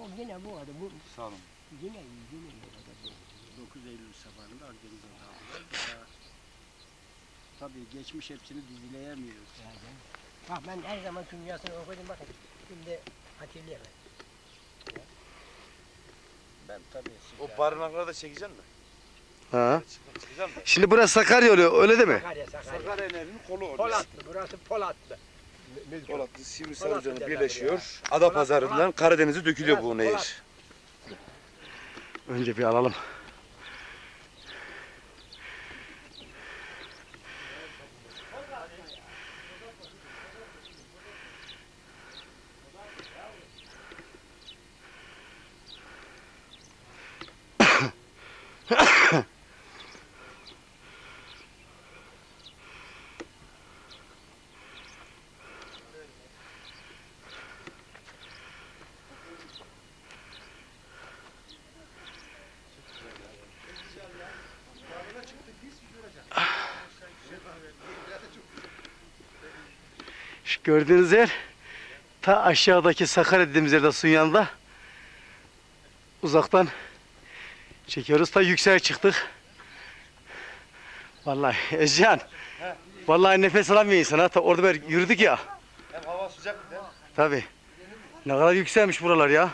O yine bu arada bu Sağ olun. yine iyi yine iyi. o kadar değil. 9 Eylül sabahında Akdeniz'e dağıldılar. Daha, tabii geçmiş hepsini dizileyemiyoruz. Yani. Bak ben her zaman dünyasını okudum bakın. Şimdi hatırlayamam. Ben tabii O size- barınakları da çekeceksin mi? Ha. Çık-? Şimdi burası Sakarya oluyor öyle değil mi? Sakarya Sakarya. Sakarya Nehri'nin kolu orada. Polatlı burası Polatlı. Polatlı, Sivrisalıcan'ı Polatlı birleşiyor. derler Adapazarı'ndan Karadeniz'e dökülüyor bu nehir. Önce bir alalım. Gördüğünüz yer ta aşağıdaki Sakarya dediğimiz yerde suyun yanında. Uzaktan çekiyoruz. Ta yükseğe çıktık. Vallahi Ezcan. Vallahi nefes alamıyor insan. ha. Ta orada böyle yürüdük ya. Hem hava sıcak bir de. Tabii. Ne kadar yükselmiş buralar ya.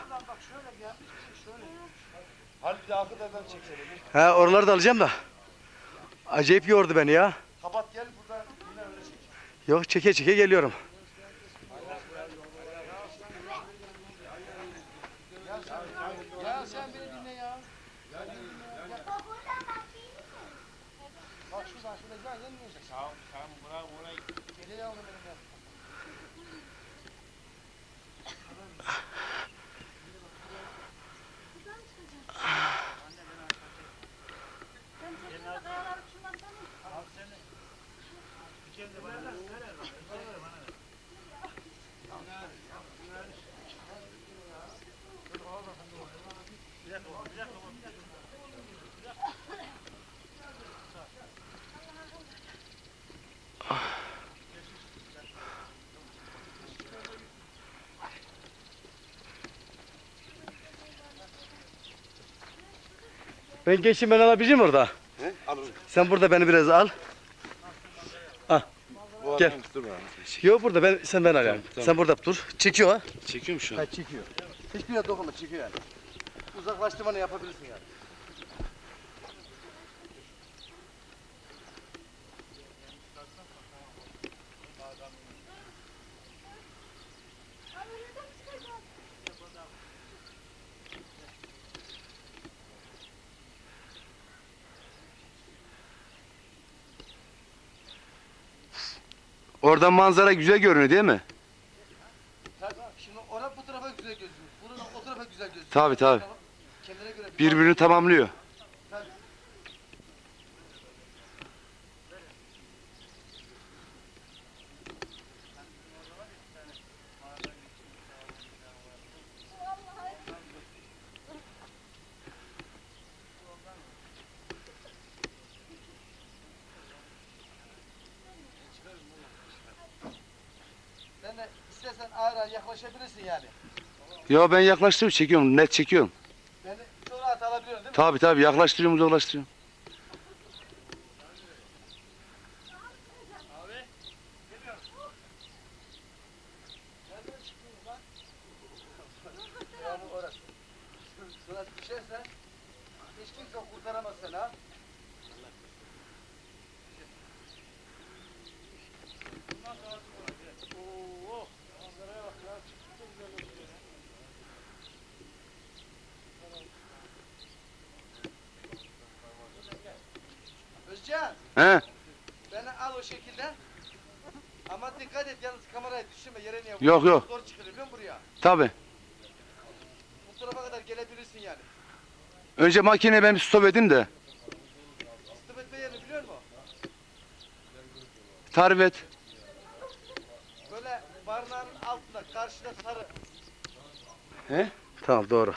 Hal bir de arkadan çeksene. Ha oraları da alacağım da. Acayip yordu beni ya. Kapat gel burada yine öyle çek. Yok çeke çeke geliyorum. Ya sen beni dinle ya. Bak şuradan şurada gel yenmeyecek. Tamam tamam buna buna. Geri yavrum benim ya. Ben geçeyim ben alabilirim orada. He? Alırım. Sen burada beni biraz al. Bu Gel. adam bana. Yok burada ben sen ben alayım. tamam. Sen burada dur. Çekiyor ha. Çekiyorum şu Ha çekiyor. Hiçbir yere dokunma çekiyor yani. Uzaklaştırmanı yapabilirsin yani. Oradan manzara güzel görünüyor değil mi? Şimdi orada bu tarafa güzel gözüküyor. Burada o tarafa güzel gözüküyor. Tabii tabii. Kendine göre Birbirini tamamlıyor. Ya ben yaklaştırıyorum çekiyorum net çekiyorum. Beni çok rahat alabiliyorsun değil mi? Tabii tabii yaklaştırıyorum uzaklaştırıyorum. Yani orası. Şurası düşerse hiç kimse kurtaramaz seni ha. Özcan, He? beni al o şekilde. Ama dikkat et yalnız kamerayı düşürme yere niye Yok, yok. Zor çıkıyor biliyor musun buraya? Tabii. Bu tarafa kadar gelebilirsin yani. Önce makineyi ben bir stop edeyim de. Stop etme yerini biliyor musun? Tarif et. Böyle barınağın altında karşıda sarı. He? Tamam doğru.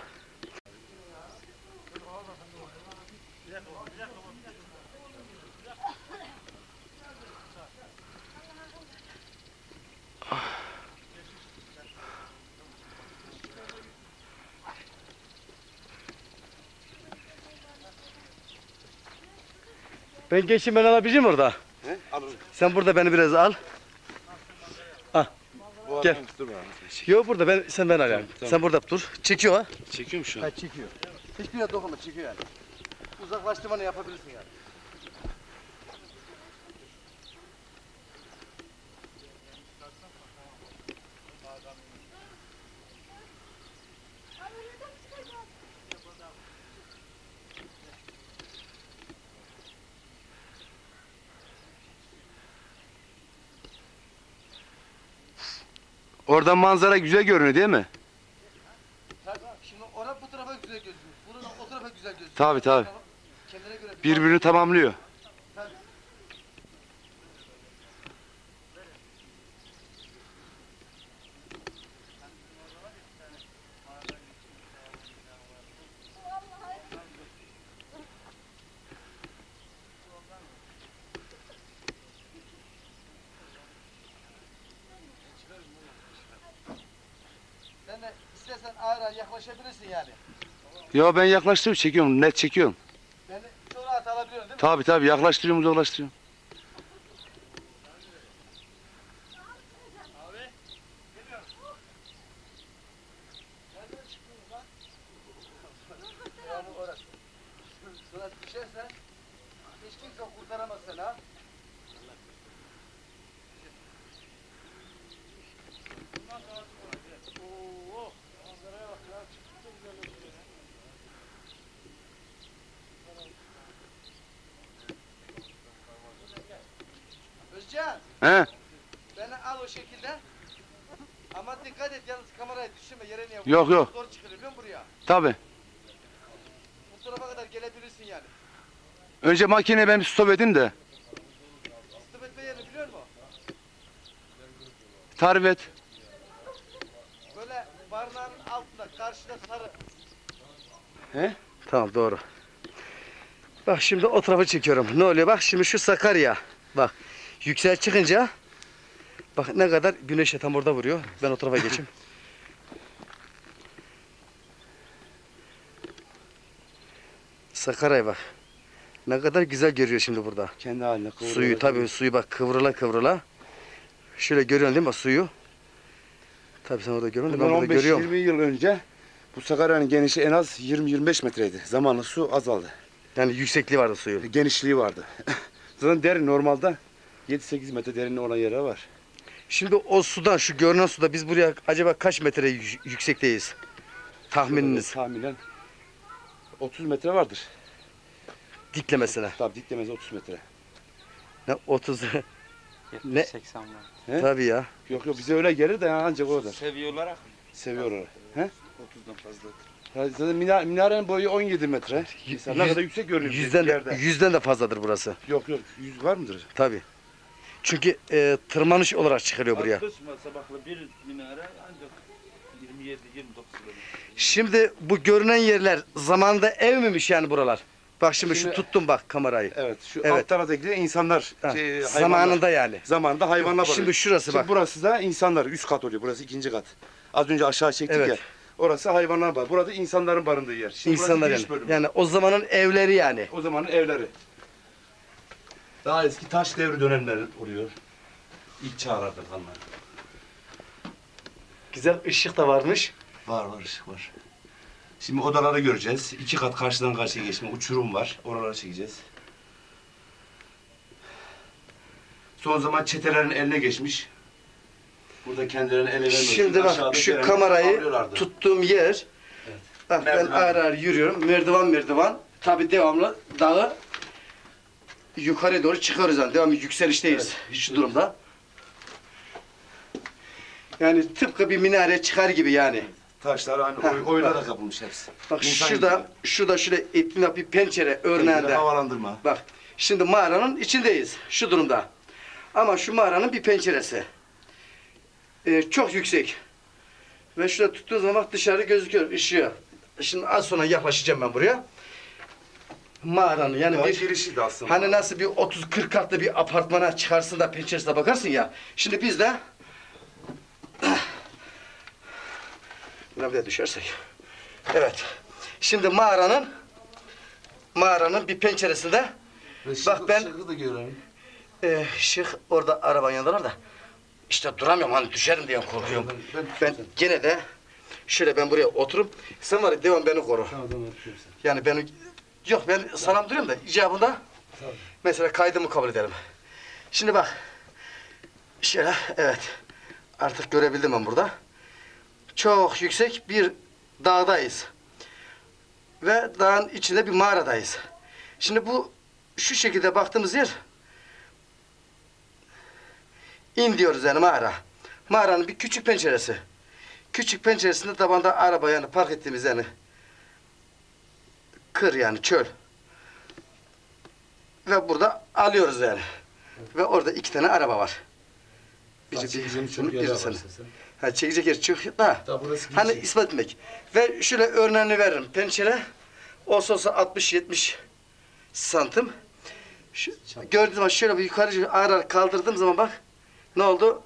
Ben geçeyim ben alabileceğim orada. He? Alırım. Sen burada beni biraz al. Bu Gel. adam dur bakalım. Yok burada ben sen ben alayım. Tamam. Sen burada dur. Çekiyor ha. Çekiyor mu şu an? Ha çekiyor. Hiçbir yere dokunma çekiyor yani. Uzaklaştırmanı yapabilirsin yani. Oradan manzara güzel görünüyor değil mi? Şimdi orada bu tarafa güzel gözüküyor. Buradan o tarafa güzel gözüküyor. Tabii tabii. Kendine göre bir Birbirini tamamlıyor. İstersen ağır ağır yaklaşabilirsin yani. Ya ben yaklaştırıyorum çekiyorum net çekiyorum. Beni çok rahat alabiliyorsun değil mi? Tabii tabii yaklaştırıyorum uzaklaştırıyorum. Yani orası. Sana düşerse hiç kimse kurtaramaz seni ha. Özcan, He? beni al o şekilde. Ama dikkat et yalnız kamerayı düşürme yere niye Yok, yok. Zor çıkıyor biliyor musun buraya? Tabii. Bu tarafa kadar gelebilirsin yani. Önce makineyi ben bir stop edeyim de. Stop etme yerini biliyor musun? Tarif et. Böyle barınağın altında karşıda sarı. He? Tamam doğru. Bak şimdi o tarafa çekiyorum. Ne oluyor? Bak şimdi şu Sakarya. Bak yüksel çıkınca bak ne kadar güneşe tam orada vuruyor. Ben o tarafa geçeyim. Sakarya bak. Ne kadar güzel görüyor şimdi burada. Kendi haline kıvırıyor. Suyu tabii suyu bak kıvrıla kıvrıla. Şöyle görüyorsun değil mi suyu? Tabii sen orada görüyorsun da ben Bundan burada görüyorum. 15-20 yıl önce bu Sakarya'nın genişliği en az 20-25 metreydi. Zamanla su azaldı. Yani yüksekliği vardı suyu. Genişliği vardı. Zaten derin normalde 7-8 metre derinliği olan yerler var. Şimdi o sudan şu görünen suda biz buraya acaba kaç metre yü- yüksekteyiz? Tahmininiz Tahminen 30 metre vardır. diklemesine. Tabii diklemez 30 metre. Ne 30 ne 80 var. He? tabii ya. Yok yok bize öyle gelir de yani ancak o kadar. Seviye olarak Seviyor orayı. He? 30'dan fazla. Ya Zaten mina- minarenin boyu 17 metre. Mesela ne yüz- kadar yüksek görünüyor Yüzden de, yerde. yüzden de fazladır burası. Yok yok 100 var mıdır? Tabii. Çünkü e, tırmanış olarak çıkarıyor buraya. Kısma sabahlı bir minare ancak 27 29 kilometre. Şimdi bu görünen yerler zamanında ev miymiş yani buralar? Bak şimdi, Şimdi- şu tuttum bak kamerayı. Evet şu Evet. alt taraftakiler insanlar. Ha, şey, hayvanlar. zamanında yani. Zamanında hayvanlar Şimdi barınıyor. şurası Şimdi bak. burası da insanlar üst kat oluyor. Burası ikinci kat. Az önce aşağı çektik Evet. ya. Orası hayvanlar var. Burada insanların barındığı yer. Şimdi burası İnsanlar giriş yani. bölümü. Yani o zamanın evleri yani. O zamanın evleri. Daha eski taş devri dönemleri oluyor. İlk çağlarda kalanlar. Güzel ışık da varmış. Var var ışık var. Şimdi odaları göreceğiz. İki kat karşıdan karşıya geçme. Uçurum var. Oraları çekeceğiz. Son zaman çetelerin eline geçmiş. Burada kendilerini ele için Şimdi bak aşağıda şu kamerayı avlıyorlardı. tuttuğum yer. Bak ben Merdiven. ağır ağır yürüyorum. Merdiven merdiven. Tabi devamlı dağı yukarı doğru çıkıyoruz yani. Devamlı yükselişteyiz şu durumda. Yani tıpkı bir minare çıkar gibi yani. Taşlar aynı Heh, oy, oyla da kapılmış hepsi. Bak İnsan şurada, gibi. şurada şöyle etrafında bir pencere örneğinde. havalandırma. Bak şimdi mağaranın içindeyiz şu durumda. Ama şu mağaranın bir penceresi. Ee, çok yüksek. Ve şurada tuttuğun zaman dışarı gözüküyor ışığı. Şimdi az sonra yaklaşacağım ben buraya. Mağaranın yani Daha bir girişiydi aslında. hani nasıl bir 30-40 katlı bir apartmana çıkarsın da penceresine bakarsın ya. Şimdi biz de Buna bir de düşersek. Evet. Şimdi mağaranın mağaranın bir penceresinde Bak ben- Şıkkı da görelim. Ee, şık orada arabanın yanındalar da. İşte duramıyorum hani düşerim diye korkuyorum. Ben, Ben gene de şöyle ben buraya oturup sen var ya devam beni koru. Tamam tamam. Yani ben yok ben sana duruyorum da icabında Tabii. mesela kaydımı kabul edelim. Şimdi bak şöyle evet artık görebildim ben burada. Çok yüksek bir dağdayız. Ve dağın içinde bir mağaradayız. Şimdi bu şu şekilde baktığımız yer in diyoruz yani mağara. Mağaranın bir küçük penceresi. Küçük penceresinde tabanda araba yani park ettiğimiz yani kır yani çöl. Ve burada alıyoruz yani. Ve orada iki tane araba var. Biri bir, var senin. istersen. Ha çekecek yer çok da. Hani ispat etmek. Ve şöyle örneğini veririm. Pençele olsa olsa 60-70 santim. Şu, gördüğüm zaman şöyle bir yukarı ağır ağır kaldırdığım zaman bak ne oldu?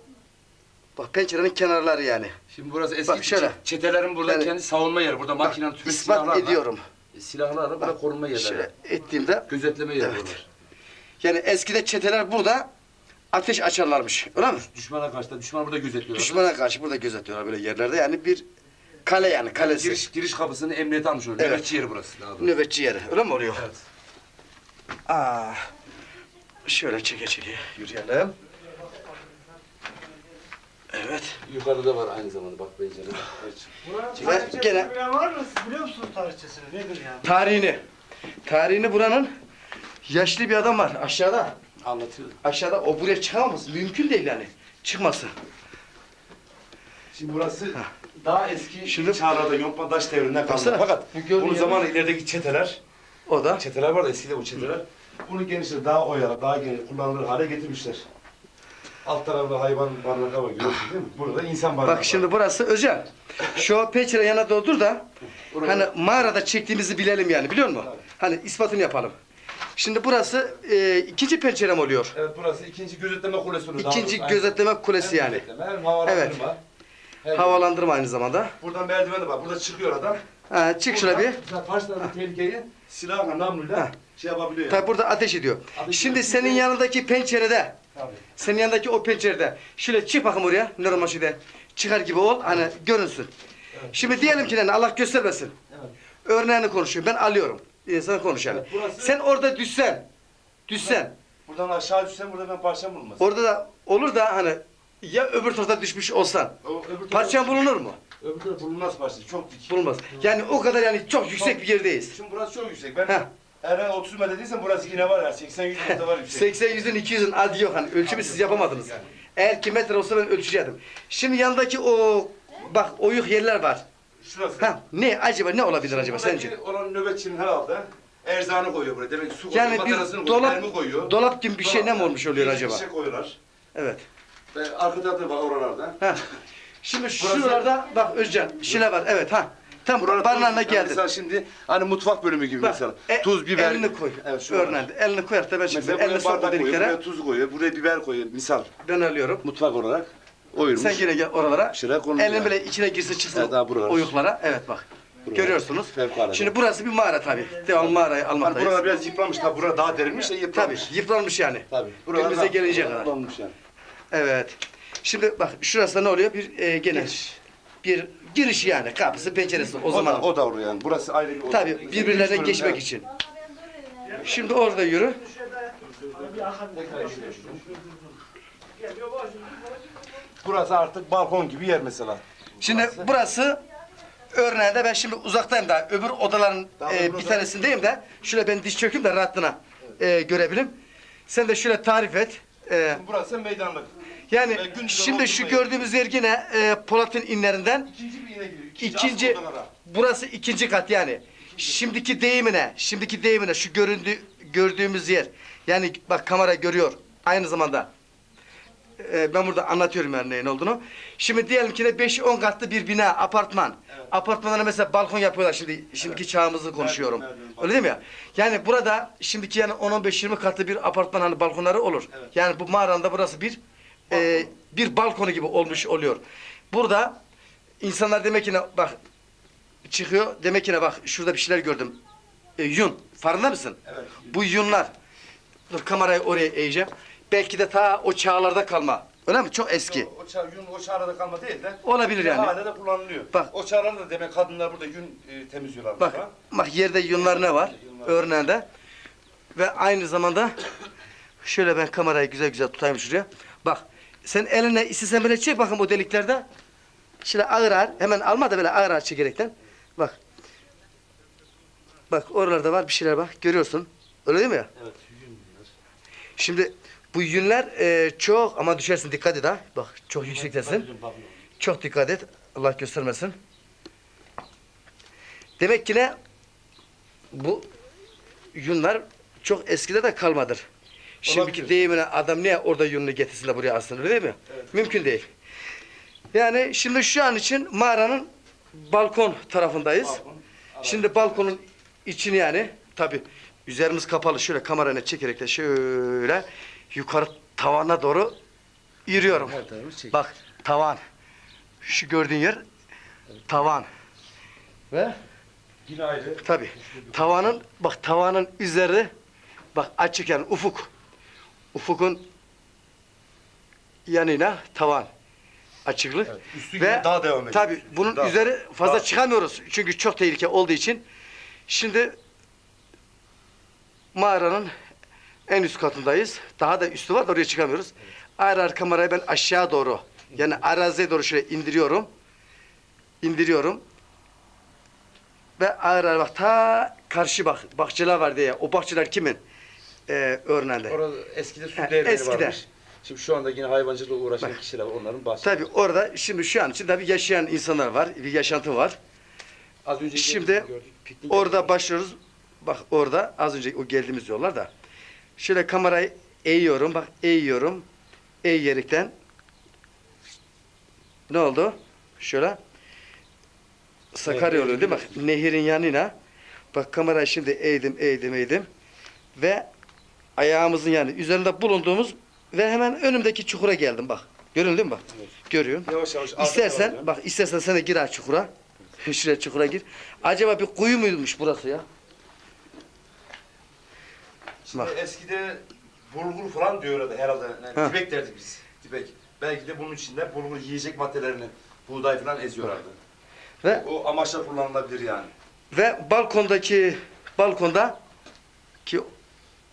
Bak pençelenin kenarları yani. Şimdi burası eski Bak şöyle. çe- çetelerin burada Yani- kendi savunma yeri. Burada makinenin tüfek ispat silahlarla. ediyorum. Silahlarla Bak, korunma yerleri. Şöyle ettiğimde Gözetleme yeri Evet. yani eskide çeteler burada ateş açarlarmış. Öyle mi? Düşmana karşı da düşman burada gözetliyorlar. Düşmana karşı burada gözetiyorlar böyle yerlerde. Yani bir kale yani kalesi. Giriş, giriş kapısını emniyete almış oluyor. Evet. Nöbetçi yeri burası. Daha doğrusu. Nöbetçi yeri. Öyle mi oluyor? Evet. Aa, şöyle çeke çeke yürüyelim. Evet. Yukarıda var aynı zamanda bak pencerede. Evet. Ve gene Bilen var mı? Siz biliyor musunuz tarihçesini? Nedir yani? tarihini. Tarihini buranın yaşlı bir adam var aşağıda. Anlatıyor. Aşağıda o buraya çıkamaz. Mümkün değil yani. Çıkması. Şimdi burası daha eski Şimdi- çağlarda Yontma Daş devrinden Baksana. kalma. Fakat Bu gördüğün yer- zamanı ilerideki çeteler, O da. çeteler var da eskide bu çeteler. Bunu genişler daha oyarak, daha geniş kullanılır hale getirmişler. Alt tarafta hayvan barınağı var görüyorsun değil mi? Burada insan barınağı Bak şimdi burası özel. Şu peçere yana doldur da hani mağarada çektiğimizi bilelim yani biliyor musun? Hani ispatını yapalım. Şimdi burası e, ikinci pencerem oluyor. Evet burası ikinci gözetleme kulesi oluyor. daha İkinci doğrusu. gözetleme kulesi Hem yani. gözetleme, Hem havalandırma. Hem Havalandırma aynı zamanda. Buradan merdiven de var. Burada çıkıyor adam. Ha, çık şuna bir. Mesela karşıdan tehlikeyi silahla, namluyla. Şey yapabiliyor. yani. Tabi burada ateş ediyor. Ateş Şimdi ediyor. senin yanındaki pencerede, Tabii. senin yanındaki o pencerede şöyle çık bakayım oraya normal şekilde çıkar gibi ol hani görünsün. Şimdi diyelim ki ne Allah göstermesin. Evet. Örneğini konuşuyorum ben alıyorum. İnsan konuş yani. Evet, burası- Sen orada düşsen, düşsen Buradan aşağı düşsem burada ben parçam bulunmaz. orada da olur da hani ya öbür tarafta düşmüş olsan O, parçan bulunur mu? Öbür taraf bulunmaz parça. Çok dik. Bulunmaz. Yani o kadar yani çok yüksek bir yerdeyiz. Şimdi burası çok yüksek. Ben Heh. Eğer ben 30 metre değilsem burası yine var ya. 80-100 metre var yüksek. 80 yüzün 200'ün adi yok hani ölçümü siz yapamadınız. Yani. Eğer ki metre olsa ben ölçecektim. Şimdi yanındaki o bak oyuk yerler var. Şurası. Ha ne acaba ne olabilir acaba Buradaki sence? Olan nöbetçinin herhalde erzağını koyuyor buraya. Demek ki su koyuyor, Yani matarasını bir koyuyor, dolap elmi koyuyor. dolap gibi bir şey ne mi olmuş oluyor Bir acaba? şey koyuyorlar. Evet. Ve arka tarafta var oralarda. Ha. Şimdi şuralarda bak Özcan şile var evet ha. Tam barınağına tuz- geldin. Mesela şimdi hani mutfak bölümü gibi Bak, mesela. e, tuz, biber. Elini koy. Evet şu. Örneğin elini koyar da ben şimdi Mesela elini buraya bardak koyuyor, buraya tuz koyuyor, buraya biber koyuyor. Misal Ben alıyorum. mutfak olarak oyulmuş. Sen yine gel oralara. Şuraya konuluyor. Elin böyle içine girsin çıksın Evet, daha buralar. oyuklara. Evet bak. Buralar. Görüyorsunuz. Fevkalade. Şimdi burası bir mağara tabii. Devamlı mağarayı Hani almaktayız. buralar biraz yıpranmış. Tabi burada daha derinmiş de Tabii yıpranmış. yıpranmış yani. Tabii. Günümüze gelince kadar. Yıpranmış yani. Evet. Şimdi bak şurası da ne oluyor? Bir e, gene bir giriş yani kapısı penceresi o, O, zaman. da, o da oraya yani. Burası ayrı bir oda. Tabii üç birbirlerine bölüm, geçmek evet. için. Şimdi orada yürü. Burası artık balkon gibi yer mesela. Şimdi burası örneğinde ben şimdi uzaktayım da öbür odaların Daha e, öbür bir tanesindeyim de şöyle ben diş çökeyim de rahatlığına e, görebilirim. Sen de şöyle tarif et. E, Burası meydanlık. Yani Ve gündüz şimdi şu gördüğümüz yer yine e, Polat'ın inlerinden İkinci bir giriyor. İkinci, İkinci, asıl odalara. burası ikinci kat yani. Şimdiki deyimine, şimdiki deyimine şu göründü, gördüğümüz yer. Yani bak kamera görüyor aynı zamanda. Ee, ben burada anlatıyorum yani neyin olduğunu. Şimdi diyelim ki de 5-10 katlı bir bina, apartman. Apartmanlara mesela balkon yapıyorlar şimdi. Şimdiki çağımızı konuşuyorum. merdiven, balkon. Öyle değil mi ya? Yani burada şimdiki yani 10-15-20 katlı bir apartman hani balkonları olur. Yani bu mağaranda burası bir e, bir balkonu gibi olmuş oluyor. Burada insanlar demek ki ne- bak çıkıyor demek ki ne bak şurada bir şeyler gördüm. E, yun. Farkında mısın? Evet. Bu yunlar Dur kamerayı oraya eğeceğim. Belki de ta o çağlarda kalma. Öyle mi? Çok eski. O, o, ça, yün o çağrıda kalma değil de. Olabilir yani. Hala da kullanılıyor. Bak. O çağlarda da demek kadınlar burada yün e, temizliyorlar. Bak, burada. bak yerde yunlar ne var? Yunlar. Örneğinde. Ve aynı zamanda şöyle ben kamerayı güzel güzel tutayım şuraya. Bak sen eline istesen böyle çek bakın o deliklerde. Şöyle ağır ağır hemen alma da böyle ağır ağır çekerekten. Bak. Bak oralarda var bir şeyler bak görüyorsun. Öyle değil mi ya? Evet. Şimdi bu yünler e, çok ama düşersin dikkat et ha. Bak çok yüksektesin. Çok dikkat et. Allah göstermesin. Demek ki ne? Bu yunlar çok eskide de kalmadır. Şimdiki deyimine adam niye orada yününü getirsin de buraya alsın öyle değil mi? Evet. Mümkün değil. Yani şimdi şu an için mağaranın balkon tarafındayız. Balkon, Şimdi balkonun içini yani tabi üzerimiz kapalı şöyle kamerayla çekerek de şöyle yukarı tavana doğru yürüyorum. Çek. Bak tavan. Şu gördüğün yer tavan. Ve Yine ayrı. tabi tavanın bak tavanın üzeri bak açık yani ufuk. Ufukun yanına tavan. Açıklık. Evet, üstü Ve yine daha devam ediyor. tabi bunun Daha- üzeri fazla daha- çıkamıyoruz. Çünkü çok tehlike olduğu için. Şimdi mağaranın en üst katındayız. Daha da üstü var da oraya çıkamıyoruz. Ayrı ayrı kamerayı ben aşağı doğru yani araziye doğru şöyle indiriyorum. İndiriyorum. Ve ayrı ayrı bak ta karşı bak bahçeler var diye. O bahçeler kimin? Ee, örneğinde. Orada eskide su Ha, değerleri eskide. varmış. Şimdi şu anda yine hayvancılıkla uğraşan kişiler var. Onların bahsi. Tabii orada şimdi şu an için tabii yaşayan insanlar var. Bir yaşantı var. Az önce Şimdi gördük, Orada yapıyorlar. başlıyoruz. Bak orada az önce o geldiğimiz yollar da. Şöyle kamerayı eğiyorum. Bak eğiyorum. Eğerekten ne oldu? Şöyle Sakarya yolu değil mi? Bak nehirin yanına. Bak kamerayı şimdi eğdim, eğdim, eğdim. Ve ayağımızın yani üzerinde bulunduğumuz ve hemen önümdeki çukura geldim bak. Görüyor değil mi bak? Görüyorsun. Yavaş yavaş. İstersen bak istersen sen de gir ha çukura. Şuraya çukura gir. Acaba bir kuyu muymuş burası ya? Şimdi Bak. eskide bulgur falan diyorlardı herhalde. Yani Ha. dibek derdik biz. Dibek. Belki de bunun içinde bulgur yiyecek maddelerini, buğday falan eziyorlardı. Ve O amaçla kullanılabilir yani. ve balkondaki balkonda ki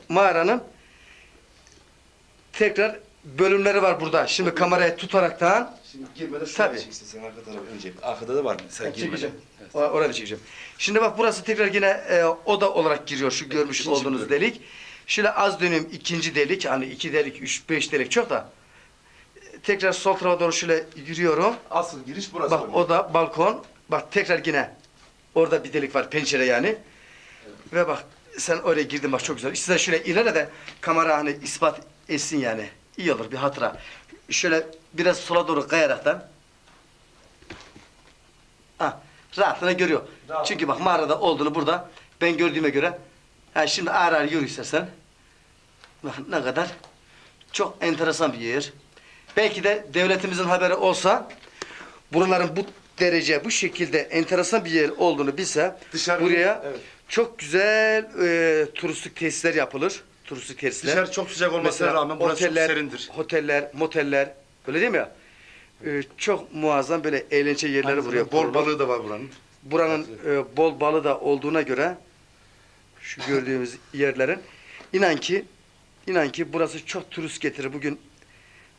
mağaranın tekrar bölümleri var burada. Şimdi kamerayı tutaraktan Şimdi girmeden şu Tabii. çeksin sen arka tarafı önce. Arkada da var mı? Sen girmeden. çekeceğim. O- Oraya da çekeceğim. Şimdi bak burası tekrar yine e, oda olarak giriyor şu görmüş ikinci olduğunuz bölüm. delik. Şöyle az dönüm ikinci delik hani iki delik, üç, beş delik çok da. Tekrar sol tarafa doğru şöyle yürüyorum. Asıl giriş burası. Bak o da balkon. Bak tekrar yine orada bir delik var pencere yani. Ve bak sen oraya girdin bak çok güzel. İşte şöyle ileri de kamera hani ispat etsin yani. İyi olur bir hatıra. Şöyle biraz sola doğru kayaraktan. Ha, rahatına görüyor. Rahat. Çünkü bak mağarada olduğunu burada ben gördüğüme göre. Ha şimdi ağır ağır yürü istersen. Bak ne kadar çok enteresan bir yer. Belki de devletimizin haberi olsa buraların bu derece, bu şekilde enteresan bir yer olduğunu bilse Dışarı- buraya evet. Çok güzel e, turistik tesisler yapılır. Turistik tesisler. Dışarı çok sıcak olmasına Mesela rağmen burası oteller, çok serindir. Oteller, moteller öyle değil mi ya? E, çok muazzam böyle eğlence yerleri buraya bol kurulur. balığı da var buranın. Buranın e, bol balı da olduğuna göre şu gördüğümüz yerlerin inan ki inan ki burası çok turist getirir. Bugün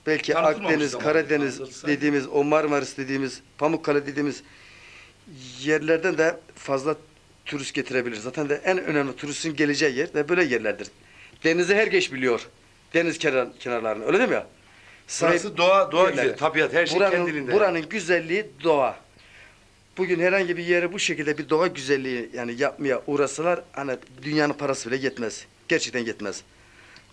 belki Akdeniz, Karadeniz tanıtılsa. dediğimiz, o Marmaris dediğimiz, Pamukkale dediğimiz yerlerden de fazla turist getirebilir. Zaten de en önemli turistin geleceği yer de böyle yerlerdir. Denizi her geç biliyor. Deniz kenar, kenarlarını öyle değil mi ya? Burası doğa, doğa güzel. Tabiat, her şey buranın, kendiliğinde. Buranın güzelliği doğa. Bugün herhangi bir yere bu şekilde bir doğa güzelliği yani yapmaya uğrasalar hani dünyanın parası bile yetmez. Gerçekten yetmez.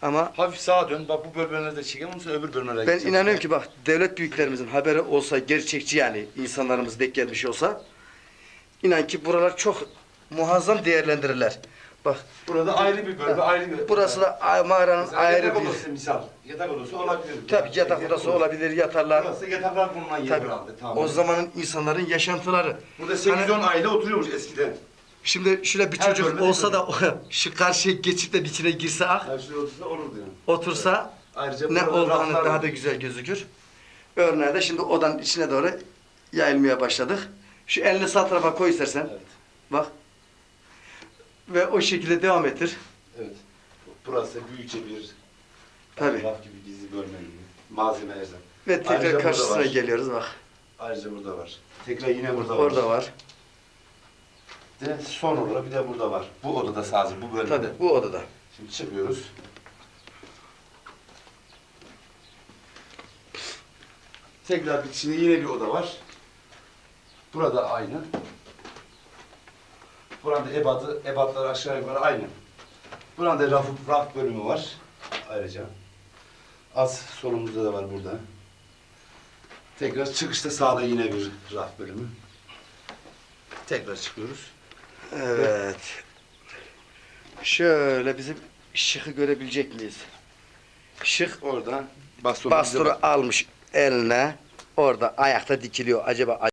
Ama Hafif sağa dön. Bak bu bölmelerde çekelim. Ondan öbür bölmelere ben inanıyorum ki bak devlet büyüklerimizin haberi olsa gerçekçi yani insanlarımız denk gelmiş olsa inan ki buralar çok muazzam değerlendirirler. Bak Burada ayrı bir bölme, ayrı bir... burası da ay- mağaranın Mesela ayrı yatak bir odası misal. Yatak odası olabilir. tabii yatak odası olabilir yatarlar. Burası yataklar bulunan yer Tabii. herhalde. Tamam. O zamanın insanların yaşantıları. Burada 8-10 Hani- aile oturuyormuş eskiden. Şimdi şöyle bir Her çocuk bölümde olsa da şu karşıya geçip de içine girse ah, Yani şuraya otursa olur diyorum. otursa Ayrıca ne burada raflar daha var. da güzel gözükür. Örneğin de şimdi odanın içine doğru yayılmaya başladık. Şu elini sağ tarafa koy istersen. Evet. Bak. Ve o şekilde devam ettir. Evet. Burası büyükçe bir Tabii. raf gibi gizli bölme gibi. Malzeme erzak. Ve tekrar Ayrıca burada karşısına var. geliyoruz bak. Ayrıca burada var. Tekrar yine burada var. Orada var. De son olarak bir de burada var. Bu odada sadece bu bölümde. Tabii bu odada. Şimdi çıkıyoruz. Tekrar bir şimdi yine bir oda var. Burada aynı. Burada ebatı, ebatlar aşağı yukarı aynı. Burada raf, raf bölümü var ayrıca. Az solumuzda da var burada. Tekrar çıkışta sağda yine bir raf bölümü. Tekrar çıkıyoruz. Evet. Şöyle bizim şıkı görebilecek miyiz? Şık Orada bastonu, bastonu almış eline. Orada ayakta dikiliyor. Acaba